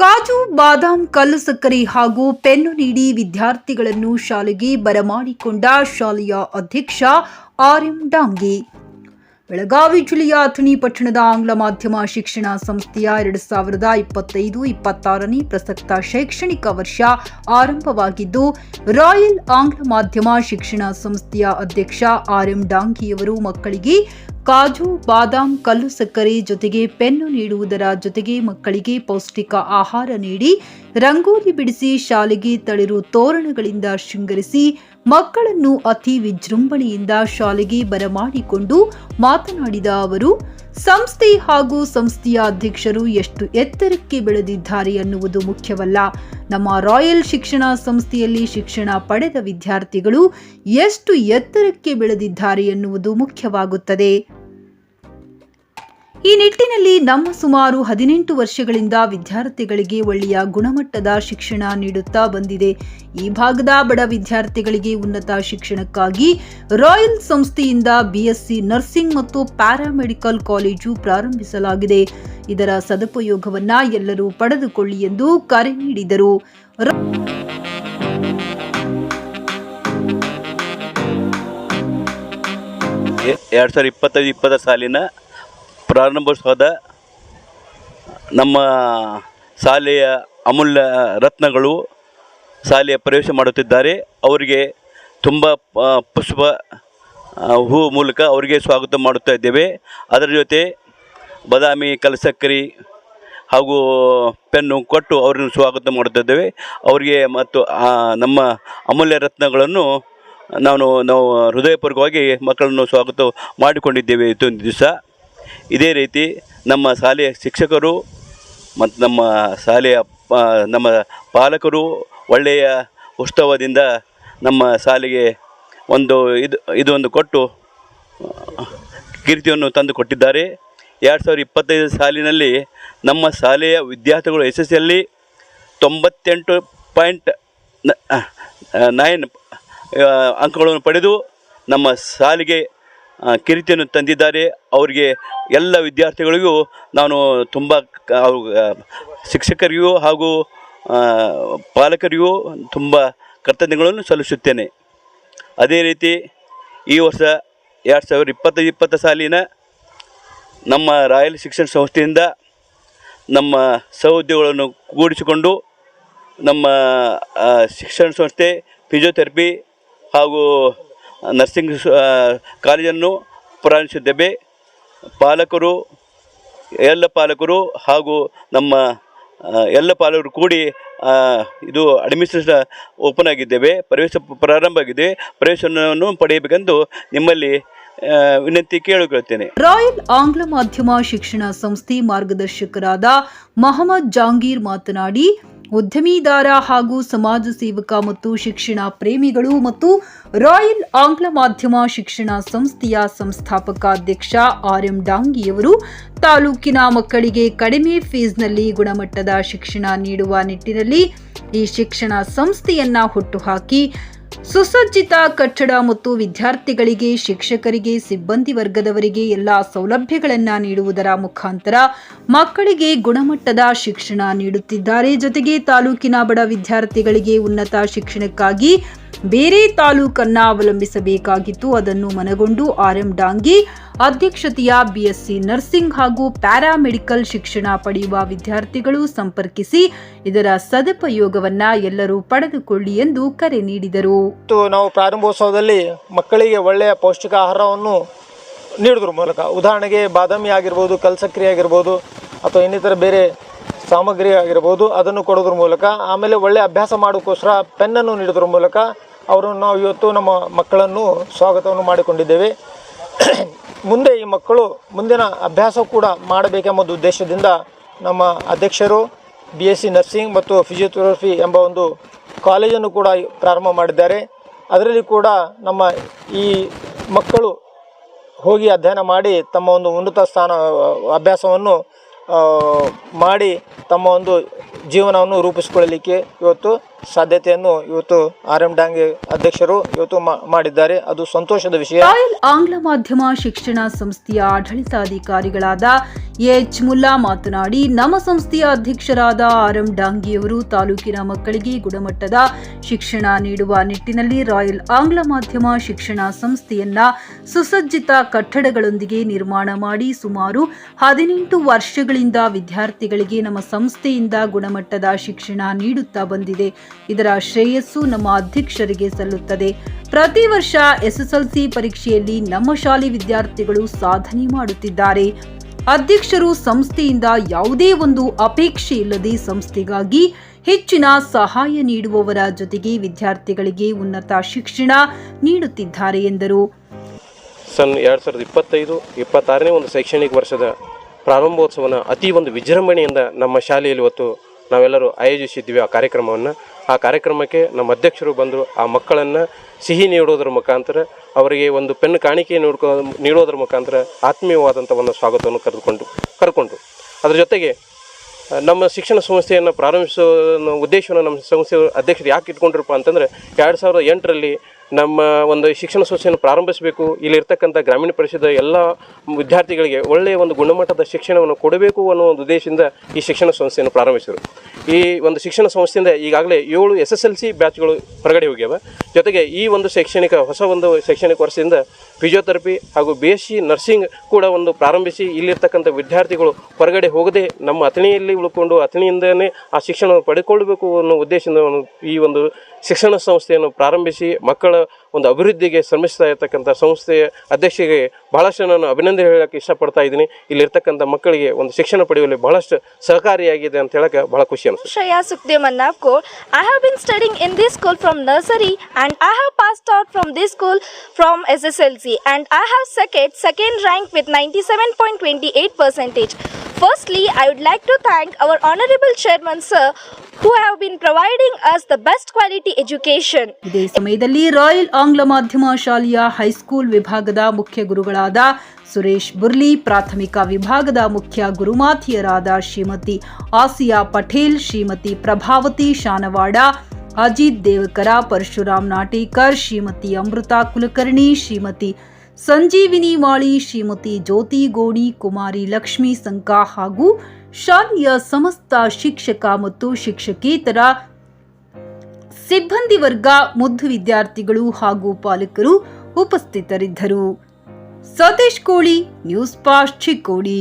ಕಾಜು, ಬಾದಾಮ್, ಕಲ್ಲು ಸಕ್ಕರೆ ಹಾಗೂ ಪೆನ್ನು ನೀಡಿ ವಿದ್ಯಾರ್ಥಿಗಳನ್ನು ಶಾಲೆಗೆ ಬರಮಾಡಿಕೊಂಡ ಶಾಲೆಯ ಅಧ್ಯಕ್ಷ ಆರ್ ಎಂ ಡಾಂಗಿ. ಬೆಳಗಾವಿ ಜಿಲ್ಲೆಯ ಅಥಣಿ ಪಟ್ಟಣದ ಆಂಗ್ಲ ಮಾಧ್ಯಮ ಶಿಕ್ಷಣ ಸಂಸ್ಥೆಯ ಎರಡು ಸಾವಿರದ ಇಪ್ಪತ್ತೈದು ಇಪ್ಪತ್ತಾರನೇ ಪ್ರಸಕ್ತ ಶೈಕ್ಷಣಿಕ ವರ್ಷ ಆರಂಭವಾಗಿದ್ದು, ರಾಯಲ್ ಆಂಗ್ಲ ಮಾಧ್ಯಮ ಶಿಕ್ಷಣ ಸಂಸ್ಥೆಯ ಅಧ್ಯಕ್ಷ ಆರ್ ಎಂ ಡಾಂಗಿಯವರು ಮಕ್ಕಳಿಗೆ ಕಾಜು, ಬಾದಾಮ್, ಕಲ್ಲು ಸಕ್ಕರೆ ಜೊತೆಗೆ ಪೆನ್ನು ನೀಡುವುದರ ಜೊತೆಗೆ ಮಕ್ಕಳಿಗೆ ಪೌಷ್ಟಿಕ ಆಹಾರ ನೀಡಿ, ರಂಗೋಲಿ ಬಿಡಿಸಿ ಶಾಲೆಗೆ ತಳಿರು ತೋರಣಗಳಿಂದ ಶೃಂಗರಿಸಿ ಮಕ್ಕಳನ್ನು ಅತಿ ವಿಜೃಂಭಣೆಯಿಂದ ಶಾಲೆಗೆ ಬರಮಾಡಿಕೊಂಡು ಮಾತನಾಡಿದ ಅವರು, ಸಂಸ್ಥೆ ಹಾಗೂ ಸಂಸ್ಥೆಯ ಅಧ್ಯಕ್ಷರು ಎಷ್ಟು ಎತ್ತರಕ್ಕೆ ಬೆಳೆದಿದ್ದಾರೆ ಅನ್ನುವುದು ಮುಖ್ಯವಲ್ಲ. ನಮ್ಮ ರಾಯಲ್ ಶಿಕ್ಷಣ ಸಂಸ್ಥೆಯಲ್ಲಿ ಶಿಕ್ಷಣ ಪಡೆದ ವಿದ್ಯಾರ್ಥಿಗಳು ಎಷ್ಟು ಎತ್ತರಕ್ಕೆ ಬೆಳೆದಿದ್ದಾರೆ ಎನ್ನುವುದು ಮುಖ್ಯವಾಗುತ್ತದೆ. ಈ ನಿಟ್ಟಿನಲ್ಲಿ ನಮ್ಮ ಸುಮಾರು ಹದಿನೆಂಟು ವರ್ಷಗಳಿಂದ ವಿದ್ಯಾರ್ಥಿಗಳಿಗೆ ಒಳ್ಳೆಯ ಗುಣಮಟ್ಟದ ಶಿಕ್ಷಣ ನೀಡುತ್ತಾ ಬಂದಿದೆ. ಈ ಭಾಗದ ಬಡ ವಿದ್ಯಾರ್ಥಿಗಳಿಗೆ ಉನ್ನತ ಶಿಕ್ಷಣಕ್ಕಾಗಿ ರಾಯಲ್ ಸಂಸ್ಥೆಯಿಂದ ಬಿಎಸ್ಸಿ ನರ್ಸಿಂಗ್ ಮತ್ತು ಪ್ಯಾರಾಮೆಡಿಕಲ್ ಕಾಲೇಜು ಪ್ರಾರಂಭಿಸಲಾಗಿದೆ. ಇದರ ಸದುಪಯೋಗವನ್ನ ಎಲ್ಲರೂ ಪಡೆದುಕೊಳ್ಳಿ ಎಂದು ಕರೆ ನೀಡಿದರು. ಎರಡು ಸಾವಿರದ ಇಪ್ಪತ್ತೈದು, ಇಪ್ಪತ್ತರ ಸಾಲಿನ ಪ್ರಾರಂಭೋತ್ಸವದ ನಮ್ಮ ಶಾಲೆಯ ಅಮೂಲ್ಯ ರತ್ನಗಳು ಶಾಲೆಯ ಪ್ರವೇಶ ಮಾಡುತ್ತಿದ್ದಾರೆ. ಅವರಿಗೆ ತುಂಬ ಪುಷ್ಪ ಹೂ ಮೂಲಕ ಅವರಿಗೆ ಸ್ವಾಗತ ಮಾಡುತ್ತಾ ಇದ್ದೇವೆ. ಅದರ ಜೊತೆ ಬದಾಮಿ ಕಲಸಕ್ಕರಿ ಹಾಗೂ ಪೆನ್ನು ಕೊಟ್ಟು ಅವರನ್ನು ಸ್ವಾಗತ ಮಾಡುತ್ತಿದ್ದೇವೆ ಅವರಿಗೆ ಮತ್ತು ನಮ್ಮ ಅಮೂಲ್ಯ ರತ್ನಗಳನ್ನು ನಾನು, ನಾವು ಹೃದಯಪೂರ್ವಕವಾಗಿ ಮಕ್ಕಳನ್ನು ಸ್ವಾಗತ ಮಾಡಿಕೊಂಡಿದ್ದೇವೆ. ಇದೊಂದು ದಿವಸ ಇದೇ ರೀತಿ ನಮ್ಮ ಶಾಲೆಯ ಶಿಕ್ಷಕರು ಮತ್ತು ನಮ್ಮ ಶಾಲೆಯ ನಮ್ಮ ಪಾಲಕರು ಒಳ್ಳೆಯ ಉತ್ಸವದಿಂದ ನಮ್ಮ ಶಾಲೆಗೆ ಒಂದು ಇದು, ಇದೊಂದು ಕೊಟ್ಟು ಕೀರ್ತಿಯನ್ನು ತಂದು ಕೊಟ್ಟಿದ್ದಾರೆ. ಎರಡು ಸಾವಿರದ ಇಪ್ಪತ್ತೈದು ಸಾಲಿನಲ್ಲಿ ನಮ್ಮ ಶಾಲೆಯ ವಿದ್ಯಾರ್ಥಿಗಳು ಎಲ್ಲಿ ತೊಂಬತ್ತೆಂಟು ಪಾಯಿಂಟ್ ನೈನ್ ಅಂಕಗಳನ್ನು ಪಡೆದು ನಮ್ಮ ಶಾಲೆಗೆ ಕಿರೀತಿಯನ್ನು ತಂದಿದ್ದಾರೆ. ಅವರಿಗೆ ಎಲ್ಲ ವಿದ್ಯಾರ್ಥಿಗಳಿಗೂ ನಾನು ತುಂಬ ಶಿಕ್ಷಕರಿಗೂ ಹಾಗೂ ಪಾಲಕರಿಗೂ ತುಂಬ ಕರ್ತವ್ಯಗಳನ್ನು ಸಲ್ಲಿಸುತ್ತೇನೆ. ಅದೇ ರೀತಿ ಈ ವರ್ಷ ಎರಡು ಸಾವಿರದ ಇಪ್ಪತ್ತು ಇಪ್ಪತ್ತು ಸಾಲಿನ ನಮ್ಮ ರಾಯಲ್ ಶಿಕ್ಷಣ ಸಂಸ್ಥೆಯಿಂದ ನಮ್ಮ ಸಹೋದ್ಯೋಗಗಳನ್ನು ಕೂಡಿಸಿಕೊಂಡು ನಮ್ಮ ಶಿಕ್ಷಣ ಸಂಸ್ಥೆ ಫಿಸಿಯೋಥೆರಪಿ ಹಾಗೂ ನರ್ಸಿಂಗ್ ಕಾಲೇಜನ್ನು ಪ್ರಾರಂಭಿಸಿದ್ದೇವೆ. ಪಾಲಕರು, ಎಲ್ಲ ಪಾಲಕರು ಹಾಗೂ ನಮ್ಮ ಎಲ್ಲ ಪಾಲಕರು ಕೂಡಿ ಇದು ಅಡ್ಮಿನಿಸ್ಟ್ರೇಷನ್ ಓಪನ್ ಆಗಿದ್ದೇವೆ. ಪ್ರವೇಶ ಪ್ರಾರಂಭ ಆಗಿದೆ. ಪ್ರವೇಶವನ್ನು ಪಡೆಯಬೇಕೆಂದು ನಿಮ್ಮಲ್ಲಿ ವಿನಂತಿ ಕೇಳಿಕೊಳ್ಳುತ್ತೇನೆ. ರಾಯಲ್ ಆಂಗ್ಲ ಮಾಧ್ಯಮ ಶಿಕ್ಷಣ ಸಂಸ್ಥೆ ಮಾರ್ಗದರ್ಶಕರಾದ ಮಹಮ್ಮದ್ ಜಾಂಗೀರ್ ಮಾತನಾಡಿ ಉದ್ಯಮಿದಾರ ಹಾಗೂ ಸಮಾಜ ಸೇವಕ ಮತ್ತು ಶಿಕ್ಷಣ ಪ್ರೇಮಿಗಳು ಮತ್ತು ರಾಯಲ್ ಆಂಗ್ಲ ಮಾಧ್ಯಮ ಶಿಕ್ಷಣ ಸಂಸ್ಥೆಯ ಸಂಸ್ಥಾಪಕ ಅಧ್ಯಕ್ಷ ಆರ್ ಎಂ ಡಾಂಗಿಯವರು ತಾಲೂಕಿನ ಮಕ್ಕಳಿಗೆ ಕಡಿಮೆ ಫೀಸ್ನಲ್ಲಿ ಗುಣಮಟ್ಟದ ಶಿಕ್ಷಣ ನೀಡುವ ನಿಟ್ಟಿನಲ್ಲಿ ಈ ಶಿಕ್ಷಣ ಸಂಸ್ಥೆಯನ್ನ ಹುಟ್ಟುಹಾಕಿ ಸುಸಜ್ಜಿತ ಕಟ್ಟಡ ಮತ್ತು ವಿದ್ಯಾರ್ಥಿಗಳಿಗೆ, ಶಿಕ್ಷಕರಿಗೆ, ಸಿಬ್ಬಂದಿ ವರ್ಗದವರಿಗೆ ಎಲ್ಲ ಸೌಲಭ್ಯಗಳನ್ನು ನೀಡುವುದರ ಮುಖಾಂತರ ಮಕ್ಕಳಿಗೆ ಗುಣಮಟ್ಟದ ಶಿಕ್ಷಣ ನೀಡುತ್ತಿದ್ದಾರೆ. ಜೊತೆಗೆ ತಾಲೂಕಿನ ಬಡ ವಿದ್ಯಾರ್ಥಿಗಳಿಗೆ ಉನ್ನತ ಶಿಕ್ಷಣಕ್ಕಾಗಿ ಬೇರೆ ತಾಲೂಕನ್ನು ಅವಲಂಬಿಸಬೇಕಾಗಿತ್ತು. ಅದನ್ನು ಮನಗೊಂಡು ಆರ್ ಎಂ ಡಾಂಗಿ ಅಧ್ಯಕ್ಷತೆಯ ಬಿಎಸ್ಸಿ ನರ್ಸಿಂಗ್ ಹಾಗೂ ಪ್ಯಾರಾಮೆಡಿಕಲ್ ಶಿಕ್ಷಣ ಪಡೆಯುವ ವಿದ್ಯಾರ್ಥಿಗಳು ಸಂಪರ್ಕಿಸಿ ಇದರ ಸದುಪಯೋಗವನ್ನ ಎಲ್ಲರೂ ಪಡೆದುಕೊಳ್ಳಿ ಎಂದು ಕರೆ ನೀಡಿದರು. ನಾವು ಪ್ರಾರಂಭೋತ್ಸವದಲ್ಲಿ ಮಕ್ಕಳಿಗೆ ಒಳ್ಳೆಯ ಪೌಷ್ಟಿಕ ಆಹಾರವನ್ನು ನೀಡೋದ್ರ ಮೂಲಕ ಉದಾಹರಣೆಗೆ ಬಾದಾಮಿ ಆಗಿರ್ಬೋದು, ಕಲ್ಸಕ್ರಿ ಆಗಿರ್ಬೋದು, ಅಥವಾ ಇನ್ನಿತರ ಬೇರೆ ಸಾಮಗ್ರಿ ಆಗಿರ್ಬೋದು, ಅದನ್ನು ಕೊಡೋದ್ರ ಮೂಲಕ, ಆಮೇಲೆ ಒಳ್ಳೆಯ ಅಭ್ಯಾಸ ಮಾಡೋಕ್ಕೋಸ್ಕರ ಪೆನ್ನನ್ನು ನೀಡೋದ್ರ ಮೂಲಕ ಅವರನ್ನು ನಾವು ಇವತ್ತು ನಮ್ಮ ಮಕ್ಕಳನ್ನು ಸ್ವಾಗತವನ್ನು ಮಾಡಿಕೊಂಡಿದ್ದೇವೆ. ಮುಂದೆ ಈ ಮಕ್ಕಳು ಮುಂದಿನ ಅಭ್ಯಾಸ ಕೂಡ ಮಾಡಬೇಕೆಂಬ ಉದ್ದೇಶದಿಂದ ನಮ್ಮ ಅಧ್ಯಕ್ಷರು ಬಿ ಎಸ್ ಸಿ ನರ್ಸಿಂಗ್ ಮತ್ತು ಫಿಸಿಯೋಥೆರಪಿ ಎಂಬ ಒಂದು ಕಾಲೇಜನ್ನು ಕೂಡ ಪ್ರಾರಂಭ ಮಾಡಿದ್ದಾರೆ. ಅದರಲ್ಲಿ ಕೂಡ ನಮ್ಮ ಈ ಮಕ್ಕಳು ಹೋಗಿ ಅಧ್ಯಯನ ಮಾಡಿ ತಮ್ಮ ಒಂದು ಉನ್ನತ ಸ್ಥಾನ, ಅಭ್ಯಾಸವನ್ನು ಮಾಡಿ ತಮ್ಮ ಒಂದು ಜೀವನವನ್ನು ರೂಪಿಸಿಕೊಳ್ಳಲಿಕ್ಕೆ ಇವತ್ತು ಸಾಧ್ಯತೆಯನ್ನು ಇವತ್ತು ಆರ್ ಎಂ ಡಾಂಗೆ ಅಧ್ಯಕ್ಷರು ಇವತ್ತು ಮಾಡಿದ್ದಾರೆ. ಅದು ಸಂತೋಷದ ವಿಷಯ. ಆಂಗ್ಲ ಮಾಧ್ಯಮ ಶಿಕ್ಷಣ ಸಂಸ್ಥೆಯ ಆಡಳಿತಾಧಿಕಾರಿಗಳಾದ ಎಚ್ ಮುಲ್ಲಾ ಮಾತನಾಡಿ, ನಮ್ಮ ಸಂಸ್ಥೆಯ ಅಧ್ಯಕ್ಷರಾದ ಆರ್ ಎಂ ಡಾಂಗಿಯವರು ತಾಲೂಕಿನ ಮಕ್ಕಳಿಗೆ ಗುಣಮಟ್ಟದ ಶಿಕ್ಷಣ ನೀಡುವ ನಿಟ್ಟಿನಲ್ಲಿ ರಾಯಲ್ ಆಂಗ್ಲ ಮಾಧ್ಯಮ ಶಿಕ್ಷಣ ಸಂಸ್ಥೆಯನ್ನ ಸುಸಜ್ಜಿತ ಕಟ್ಟಡಗಳೊಂದಿಗೆ ನಿರ್ಮಾಣ ಮಾಡಿ ಸುಮಾರು ಹದಿನೆಂಟು ವರ್ಷಗಳಿಂದ ವಿದ್ಯಾರ್ಥಿಗಳಿಗೆ ನಮ್ಮ ಸಂಸ್ಥೆಯಿಂದ ಗುಣಮಟ್ಟದ ಶಿಕ್ಷಣ ನೀಡುತ್ತಾ ಬಂದಿದೆ. ಇದರ ಶ್ರೇಯಸ್ಸು ನಮ್ಮ ಅಧ್ಯಕ್ಷರಿಗೆ ಸಲ್ಲುತ್ತದೆ. ಪ್ರತಿ ವರ್ಷ ಎಸ್ಎಸ್ಎಲ್ಸಿ ಪರೀಕ್ಷೆಯಲ್ಲಿ ನಮ್ಮ ಶಾಲೆ ವಿದ್ಯಾರ್ಥಿಗಳು ಸಾಧನೆ ಮಾಡುತ್ತಿದ್ದಾರೆ. ಅಧ್ಯಕ್ಷರು ಸಂಸ್ಥೆಯಿಂದ ಯಾವುದೇ ಒಂದು ಅಪೇಕ್ಷೆ ಇಲ್ಲದೆ ಸಂಸ್ಥೆಗಾಗಿ ಹೆಚ್ಚಿನ ಸಹಾಯ ನೀಡುವವರ ಜೊತೆಗೆ ವಿದ್ಯಾರ್ಥಿಗಳಿಗೆ ಉನ್ನತ ಶಿಕ್ಷಣ ನೀಡುತ್ತಿದ್ದಾರೆ ಎಂದರು. ಸನ್ ಎರಡು ಸಾವಿರದ ಇಪ್ಪತ್ತೈದು, ಇಪ್ಪತ್ತಾರನೇ ಒಂದು ಶೈಕ್ಷಣಿಕ ವರ್ಷದ ಪ್ರಾರಂಭೋತ್ಸವನ ಅತಿ ಒಂದು ವಿಜೃಂಭಣೆಯಿಂದ ನಮ್ಮ ಶಾಲೆಯಲ್ಲಿ ಇವತ್ತು ನಾವೆಲ್ಲರೂ ಆಯೋಜಿಸಿದ್ದೀವಿ ಆ ಕಾರ್ಯಕ್ರಮವನ್ನು. ಆ ಕಾರ್ಯಕ್ರಮಕ್ಕೆ ನಮ್ಮ ಅಧ್ಯಕ್ಷರು ಬಂದರು. ಆ ಮಕ್ಕಳನ್ನು ಸಿಹಿ ನೀಡೋದ್ರ ಮುಖಾಂತರ ಅವರಿಗೆ ಒಂದು ಪೆನ್ ಕಾಣಿಕೆ ನೋಡ್ಕೊ ನೀಡೋದ್ರ ಮುಖಾಂತರ ಆತ್ಮೀಯವಾದಂಥ ಒಂದು ಸ್ವಾಗತವನ್ನು ಕರೆದುಕೊಂಡು ಕರ್ಕೊಂಡು ಅದರ ಜೊತೆಗೆ ನಮ್ಮ ಶಿಕ್ಷಣ ಸಂಸ್ಥೆಯನ್ನು ಪ್ರಾರಂಭಿಸೋ ಉದ್ದೇಶವನ್ನು ನಮ್ಮ ಸಂಸ್ಥೆ ಅಧ್ಯಕ್ಷರು ಯಾಕೆ ಇಟ್ಕೊಂಡಿರಪ್ಪ ಅಂತಂದರೆ, ಎರಡು ಸಾವಿರದ ಎಂಟರಲ್ಲಿ ನಮ್ಮ ಒಂದು ಶಿಕ್ಷಣ ಸಂಸ್ಥೆಯನ್ನು ಪ್ರಾರಂಭಿಸಬೇಕು. ಇಲ್ಲಿರ್ತಕ್ಕಂಥ ಗ್ರಾಮೀಣ ಪರಿಷದ ಎಲ್ಲ ವಿದ್ಯಾರ್ಥಿಗಳಿಗೆ ಒಳ್ಳೆಯ ಒಂದು ಗುಣಮಟ್ಟದ ಶಿಕ್ಷಣವನ್ನು ಕೊಡಬೇಕು ಅನ್ನೋ ಒಂದು ಉದ್ದೇಶದಿಂದ ಈ ಶಿಕ್ಷಣ ಸಂಸ್ಥೆಯನ್ನು ಪ್ರಾರಂಭಿಸಿದರು. ಈ ಒಂದು ಶಿಕ್ಷಣ ಸಂಸ್ಥೆಯಿಂದ ಈಗಾಗಲೇ ಏಳು ಎಸ್ ಎಸ್ ಎಲ್ ಸಿ ಬ್ಯಾಚ್ಗಳು ಹೊರಗಡೆ ಹೋಗ್ಯಾವ. ಜೊತೆಗೆ ಈ ಒಂದು ಶೈಕ್ಷಣಿಕ, ಹೊಸ ಒಂದು ಶೈಕ್ಷಣಿಕ ವರ್ಷದಿಂದ ಫಿಸಿಯೋಥೆರಪಿ ಹಾಗೂ ಬಿ ಎಸ್ ಸಿ ನರ್ಸಿಂಗ್ ಕೂಡ ಒಂದು ಪ್ರಾರಂಭಿಸಿ ಇಲ್ಲಿರ್ತಕ್ಕಂಥ ವಿದ್ಯಾರ್ಥಿಗಳು ಹೊರಗಡೆ ಹೋಗದೆ ನಮ್ಮ ಅಥಣಿಯಲ್ಲಿ ಉಳ್ಕೊಂಡು ಅಥಣಿಯಿಂದನೇ ಆ ಶಿಕ್ಷಣವನ್ನು ಪಡೆದುಕೊಳ್ಳಬೇಕು ಅನ್ನೋ ಉದ್ದೇಶದಿಂದ ಈ ಒಂದು ಶಿಕ್ಷಣ ಸಂಸ್ಥೆಯನ್ನು ಪ್ರಾರಂಭಿಸಿ ಮಕ್ಕಳ ಒಂದು ಅಭಿವೃದ್ಧಿಗೆ ಶ್ರಮಿಸ್ತಾ ಇರತಕ್ಕಂಥ ಸಂಸ್ಥೆಯ ಅಧ್ಯಕ್ಷರಿಗೆ ಭಾಳಷ್ಟು ನಾನು ಅಭಿನಂದನೆ ಹೇಳೋಕ್ಕೆ ಇಷ್ಟಪಡ್ತಾ ಇದ್ದೀನಿ. ಇಲ್ಲಿರ್ತಕ್ಕಂಥ ಮಕ್ಕಳಿಗೆ ಒಂದು ಶಿಕ್ಷಣ ಪಡೆಯುವಲ್ಲಿ ಭಾಳಷ್ಟು ಸಹಕಾರಿಯಾಗಿದೆ ಅಂತ ಹೇಳಕ್ಕೆ ಭಾಳ ಖುಷಿ ಅನಿಸುತ್ತೆ. Shreya Sukhdev I have been studying in this school from nursery and I have passed out from this school from S S L C and I have second second rank with ninety seven point twenty eight percentage Firstly, I would like to thank our honorable chairman sir who have been providing us the best quality education. ಇದೇ ಸಮಯದಲ್ಲಿ royal ಆಂಗ್ಲ ಮಾಧ್ಯಮ ಶಾಲೆಯ high school ವಿಭಾಗದ ಮುಖ್ಯ ಗುರುಗಳಾದ ಸುರೇಶ್ ಬುರ್ಲಿ ಪ್ರಾಥಮಿಕ ವಿಭಾಗದ ಮುಖ್ಯ ಗುರುಮಾತಿಯರಾದ ಶ್ರೀಮತಿ ಆಸಿಯಾ ಪಟೇಲ್ ಶ್ರೀಮತಿ ಪ್ರಭಾವತಿ ಶಾನವಾಡ ಅಜಿತ್ ದೇವಕರ ಪರಶುರಾಮ್ ನಾಟೇಕರ್ ಶ್ರೀಮತಿ ಅಮೃತ ಕುಲಕರ್ಣಿ ಶ್ರೀಮತಿ ಸಂಜೀವಿನಿ ಮಾಳಿ, ಶ್ರೀಮತಿ ಜ್ಯೋತಿ ಗೋಣಿ, ಕುಮಾರಿ ಲಕ್ಷ್ಮೀ ಸಂಕ ಹಾಗೂ ಶಾಲೆಯ ಸಮಸ್ತ ಶಿಕ್ಷಕ ಮತ್ತು ಶಿಕ್ಷಕೇತರ ಸಿಬ್ಬಂದಿ ವರ್ಗ ಮುದ್ದು ವಿದ್ಯಾರ್ಥಿಗಳು ಹಾಗೂ ಪಾಲಕರು ಉಪಸ್ಥಿತರಿದ್ದರು. ಸತೀಶ್ ಕೋಳಿ, ನ್ಯೂಸ್ ಪಾಸ್ಟ್ ಚಿಕ್ಕೋಡಿ.